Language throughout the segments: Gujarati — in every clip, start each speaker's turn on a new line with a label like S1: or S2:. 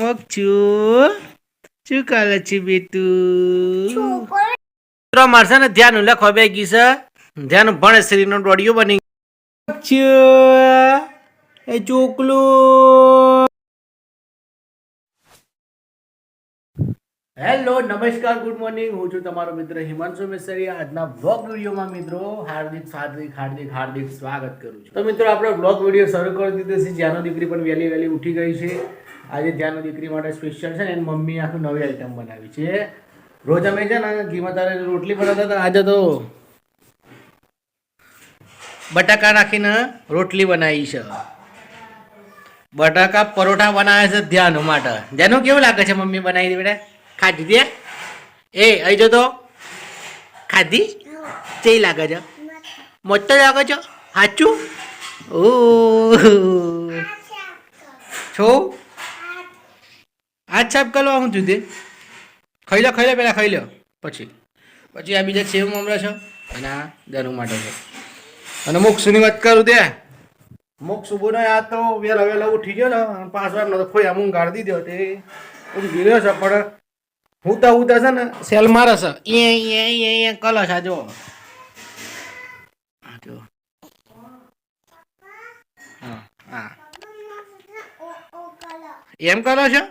S1: મોક્ષું શું કરે છે બેટું મિત્રો મારશે ને ધ્યાન લખવા બે ગઈ છે. ધ્યાન ભણે શ્રી નો ડોડિયો બની એ ચોકલું. હેલો નમસ્કાર ગુડ મોર્નિંગ હું છું તમારો મિત્ર હિમાંશુ મિસ્ત્રી. આજના બ્લોગ વિડીયોમાં મિત્રો હાર્દિક હાર્દિક હાર્દિક હાર્દિક સ્વાગત કરું છું. તો મિત્રો આપણે બ્લોગ વીડિયો શરૂ કરી દીધો છે. જ્યાંનો દીકરી પણ વહેલી વહેલી ઉઠી ગઈ છે. આજે ધ્યાન દીકરી માટે સ્પેશિયલ છે ને એની મમ્મીએ આખું નવી આઈટમ બનાવી છે. રોજ અમે છે ને ઘીમાં તારે રોટલી બનાવતા હતા આજે તો બટાકા નાખીને રોટલી બનાવી છે. બટાકા પરોઠા બનાવે છે ધ્યાન માટે. ધ્યાનું કેવું લાગે છે મમ્મી બનાવી બેટા? ખાધી દે એ અહીં જો તો. ખાધી? તે લાગે છે? મોટો લાગે છે? સાચું? ઓ છો? આ છાપ કરવા હું જુદે ખાઈ લો ખાઈ લો પહેલાં ખાઈ લો પછી પછી આ બીજા સેવ મમરા છે અને આ ધનુ માટે છે અને મોક્ષની વાત કરું ત્યાં મોક્ષ ઊભો ને આ તો વેલા વેલા ઉઠી ગયો ને પાંચ વાર તો ખોઈ આમ ગાડી દીધો તે પછી ગીર્યો છે પણ હુતા હુતા છે ને સેલ મારે છે એ એ એ કલશ આ જો આ જો હા હા એમ કરો છો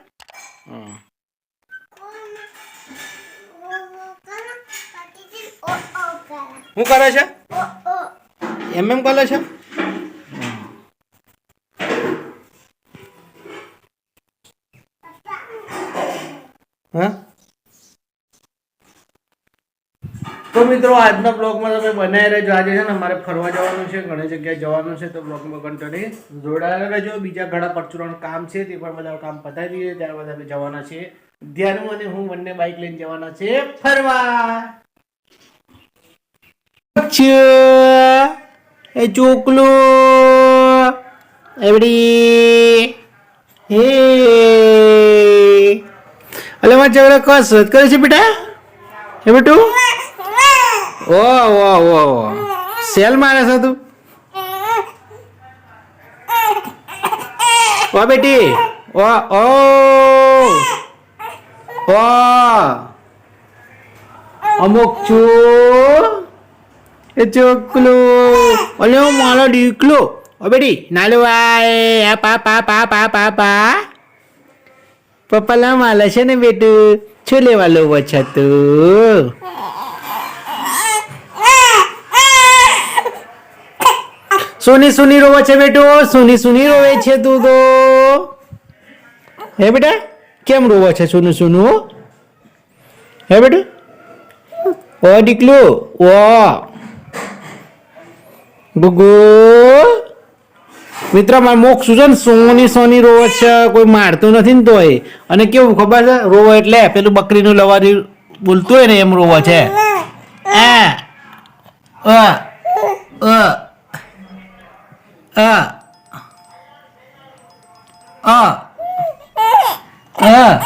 S1: શું કરે છે? એમ એમ કરે છે? હા? મિત્રો, આજના બ્લોગમાં તમે બનાવી રહેજો. આજે છે ને અમારે ફરવા જવાનું છે, ઘણી જગ્યાએ જવાનું છે, તો બ્લોગમાં કંટોની જોડાયેલા રહેજો. બીજા ઘણા પરચુરણ કામ છે, તે પણ બધા કામ પતાવી દઈએ. ત્યાર બધા અમે જવાના છીએ ધ્યાનું અને હું બંને બાઇક લઈને જવાના છે ફરવા. એ ચોકલો. એવડી. હે. અલે માં ચવડા કસરત કરે છે બેટા? હે બેટું? ઓ ઓ ઓ સેલ મારે છે તું? ઓ, બેટી. ઓ ઓ. ઓ. અમુક છું. એ ચોકલું. ઓલે હું મારો ડીકલો ઓ, બેટી, નાલો આય. આ પા પા પા પા પા પા. પપ્પા માલે છે ને બેટું. શું લેવા લો છે તું? સોની સુની રોવે છે બેટો સુની સુની રોવે છે તું તો. હે બેટા કેમ રોવે છે સોનું સોનું? હે બેટું? ઓ દીકલું ઓ. ગુગુ. મિત્ર મારે મોક્ષ છે ને સોની સોની રોવે છે કોઈ મારતું નથી ને તોય. અને કેવું ખબર છે રોવો એટલે પેલું બકરીનું લવારી બોલતું હોય ને એમ રોવે છે. આ અ અ અ. અ. અ.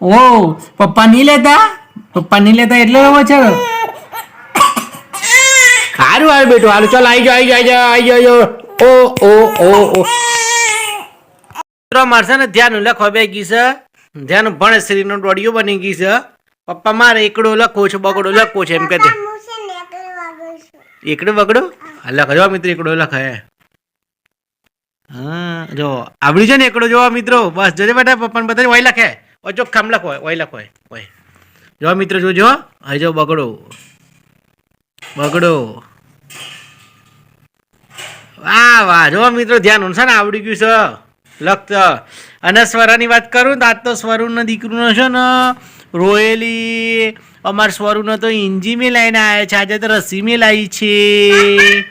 S1: ઓ પપ્પા નહીં લેતા? પપ્પા નહીં લેતા એટલે રમો છે? સારું આવ્યું બેટું હારું. ચાલ આવી જાઓ આવી જાઓ આવી જાઓ ઓ ઓ ઓ ઓ. મિત્રો મારશે ને ધ્યાન લખો બે ગી છે. ધ્યાન ભણે શ્રી નો ડોડિયો બની ગઈ છે. પપ્પા મારે એકડો લખો છે બગડો લખો છે એમ કે એકડો બગડો? લખ મિત્રો એકડો લખે. હા, જો, આવડી છે ને એકડો જોવા મિત્રો? બસ, જોજે બેટા પપ્પાને બધા વહી લખે ઓ ખામ લખો વહી લખો વહી જો, મિત્રો, જોજો હવે જો બગડો. બગડો. વાહ વાહ. જો, મિત્રો, ધ્યાન છે ને, આવડી ગયું છે. લખત. અને સ્વરાની વાત કરું તો આજ તો સ્વરુનો દીકરીનો છે ને રોયેલી. અમાર સ્વરુનો તો ઇંજી મેં લઈને આવ્યા છે. આજે તો રસી મેં લાવી છે.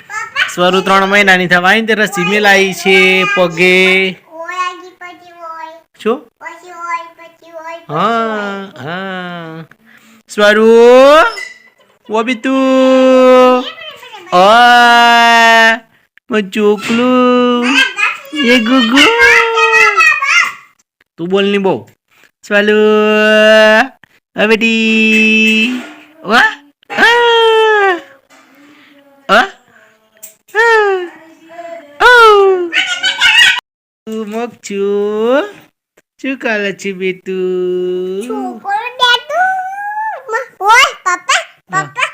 S1: સ્વરુ ત્રણ મહિનાની થવાય ને તે રસી મેં લાવી છે. પગે. શું હા હા. સ્વરુ, ઓ બી તું ઓ ચોકલું. એ ગુગુ. તું બોલની બહુ. સ્વાલુ હવે બેટી વાહ આ મોક્ષું શું કરે છે બેટું
S2: છોકરો ડેટુ ઓય પપ્પા પપ્પા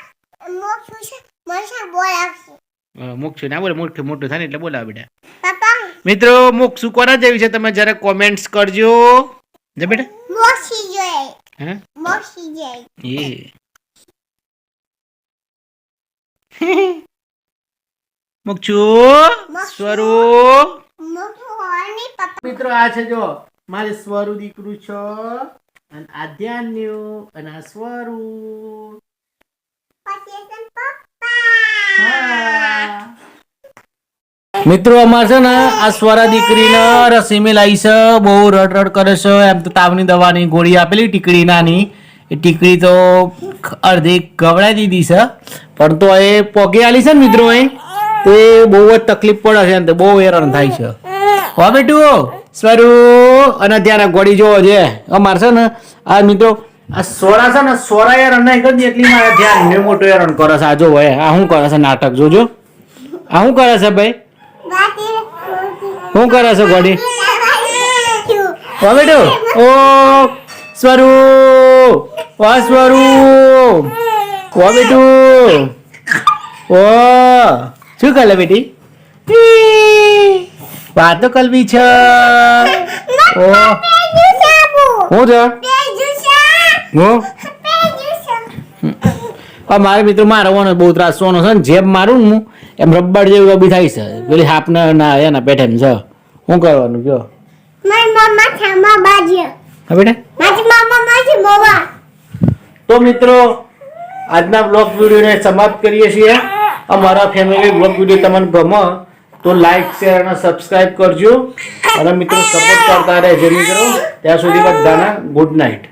S2: મોક્ષ છે મને બોલાવશે
S1: મોક્ષ ના બોલે મોટું મોટું થાય ને એટલે બોલાવે બેટા
S2: પપ્પા
S1: મિત્રો મોક્ષ કોના જેવી છે તમે જરા કોમેન્ટ્સ કરજો જા બેટા
S2: મોક્ષી જોઈ
S1: હે
S2: મોક્ષી જોઈ
S1: એ મોક્ષ
S2: પપ્પા
S1: મિત્રો આ છે જો મારે સ્વરૂ દીકરું છો અને આધ્યાન્યુ અને આ સ્વરૂ.
S2: પપ્પા
S1: મિત્રો અમારે છે ને આ સ્વરા દીકરીને રસીમે લાવી છે. બહુ રડ રડ કરે છે. એમ તો તાવની દવાની ગોળી આપેલી ટીકડી નાની. એ ટીકડી તો અડધી ગવડાવી દીધી છે. પણ તો એ પોગે આલી છે ને મિત્રો એ તે બહુ જ તકલીફ પડે છે ને બહુ હેરાન થાય છે. હો બેટું, સ્વરૂ, અને ત્યાં ગોળી જોવો છે. અમારે છે ને, આ મિત્રો, આ સોરા છે ને સોરા હેરાન નહીં કરી એટલી મારે ધ્યાન. મેં મોટું હેરાન કરે છે. આ જો આ શું કરે છે નાટક? જોજો. આ શું કરે છે ભાઈ? શું કરે છે ગોડી? બેટુ ઓ સ્વરૂ ઓ સ્વરૂ ઓ બેટુ ઓ, શું કરે બેટી? વાતો કલવી છે. ઓ. હું છે? હું? મારા મિત્રો મારવાનો બહુ ત્રાસ સોનો છે ને જેમ મારું ને હું, એમ રબ્બડ જેવું બી થાય છે. પેલી હાપના ના, એના પેઠે છે. શું કરવાનું કયો? હા બેટા. તો મિત્રો આજના બ્લોગ વિડીયોને સમાપ્ત કરીએ છીએ. અમારા ફેમિલી બ્લોગ વીડિયો તમને ગમો તો લાઈક શેર અને સબસ્ક્રાઇબ કરજો. અને મિત્રો સપોર્ટ કરતા રહેજો મિત્રો. ત્યાં સુધી બધાના ગુડ નાઇટ